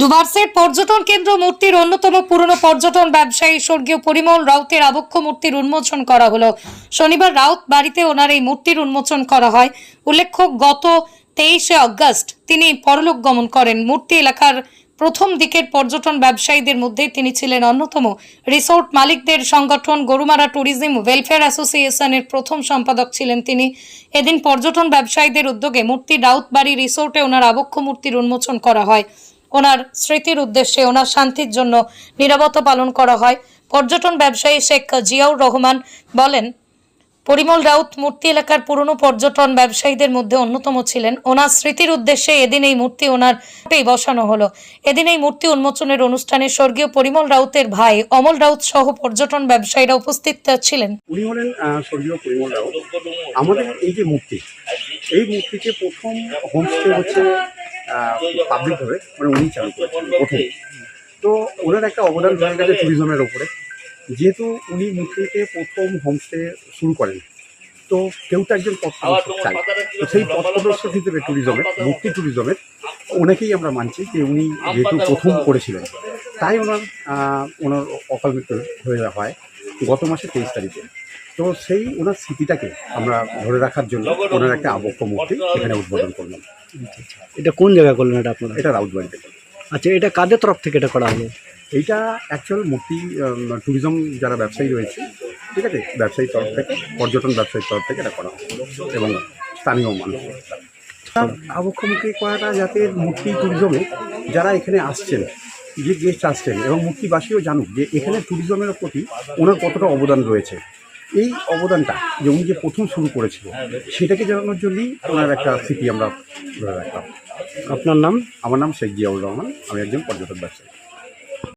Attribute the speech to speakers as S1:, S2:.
S1: ডুবার্সের পর্যটন কেন্দ্র মূর্তির অন্যতম পুরনো পর্যটন ব্যবসায়ী স্বর্গীয় পরিমল রাউতের আবক্ষ মূর্তির উন্মোচন করা হলো। শনিবার রাউত বাড়িতে ওনার এই মূর্তির উন্মোচন করা হয়। উল্লেখ্য, গত তেইশে অগস্ট তিনি পরলোক গমন করেন। মূর্তি এলাকার প্রথম দিকের পর্যটন ব্যবসায়ীদের মধ্যে তিনি ছিলেন অন্যতম। রিসোর্ট মালিকদের সংগঠন গরুমারা ট্যুরিজম ওয়েলফেয়ার অ্যাসোসিয়েশনের প্রথম সম্পাদক ছিলেন তিনি। এদিন পর্যটন ব্যবসায়ীদের উদ্যোগে মূর্তি রাউতবাড়ি রিসোর্টে ওনার আবক্ষ মূর্তির উন্মোচন করা হয়। ওনার স্মৃতির উদ্দেশ্যে ওনার শান্তির জন্য নিরাপত্তা পালন করা হয়। পর্যটন ব্যবসায়ী শেখ জিয়াউর রহমান বলেন, পরিমল রাউত মূর্তি এলাকার পুরনো পর্যটন ব্যবসায়ীদের মধ্যে অন্যতম ছিলেন। ওনার স্মৃতির উদ্দেশ্যে এদিন এই মূর্তি ওনার বসানো হলো। এদিন এই মূর্তি উন্মোচনের অনুষ্ঠানে স্বর্গীয় পরিমল রাউতের ভাই অমল রাউত সহ পর্যটন ব্যবসায়ীরা উপস্থিত ছিলেন।
S2: উনি হলেন স্বর্গীয় পরিমল রাও আমাদের এই যে মূর্তি, এই মূর্তিকে প্রথম হোমস্টে হচ্ছে পাবলিকভাবে মানে উনি চালু করেছেন প্রথম। তো ওনার একটা অবদান হয়ে গেছে ট্যুরিজমের ওপরে। যেহেতু উনি মূর্তিকে প্রথম হোমস্টে শুরু করেন তো কেউ তো একজন পথ প্রদর্শক চাই তো সেই পথ প্রদর্শক হিসেবে ট্যুরিজমের মুক্তি ট্যুরিজমের ওনাকেই আমরা মানছি যে উনি যেহেতু প্রথম করেছিলেন। তাই ওনার ওনার অকাল মৃত্যু হয়ে হয়। গত মাসে তেইশ তারিখে। তো সেই ওনার স্মৃতিটাকে আমরা ধরে রাখার জন্য ওনার একটা আবক্ষ মূর্তি এখানে উদ্বোধন করলাম।
S3: এটা কোন জায়গায় করলেন এটা আপনারা?
S2: এটা রাউতবাড়িতে
S3: আচ্ছা এটা কাদের তরফ থেকে এটা করা হলো?
S2: এইটা অ্যাকচুয়াল মূর্তি ট্যুরিজম যারা ব্যবসায়ী রয়েছে ঠিক আছে? ব্যবসায়ীর তরফ থেকে পর্যটন ব্যবসায়ীর তরফ থেকে এটা করা হয় এবং স্থানীয় মানুষ। আবক্ষমুখী করাটা যাতে মূর্তি ট্যুরিজমে যারা এখানে আসছেন যে গেস্ট আসছেন এবং মুক্তিবাসীও জানুক যে এখানে ট্যুরিজমের প্রতি ওনার কতটা অবদান রয়েছে। এই অবদানটা যে উনি যে প্রথম শুরু করেছিল, সেটাকে জানানোর জন্যই ওনার একটা স্মৃতি আমরা ধরে রাখলাম।
S3: আপনার নাম?
S2: আমার নাম শেখ জিয়াউর রহমান, আমি একজন পর্যটক ব্যবসায়ী।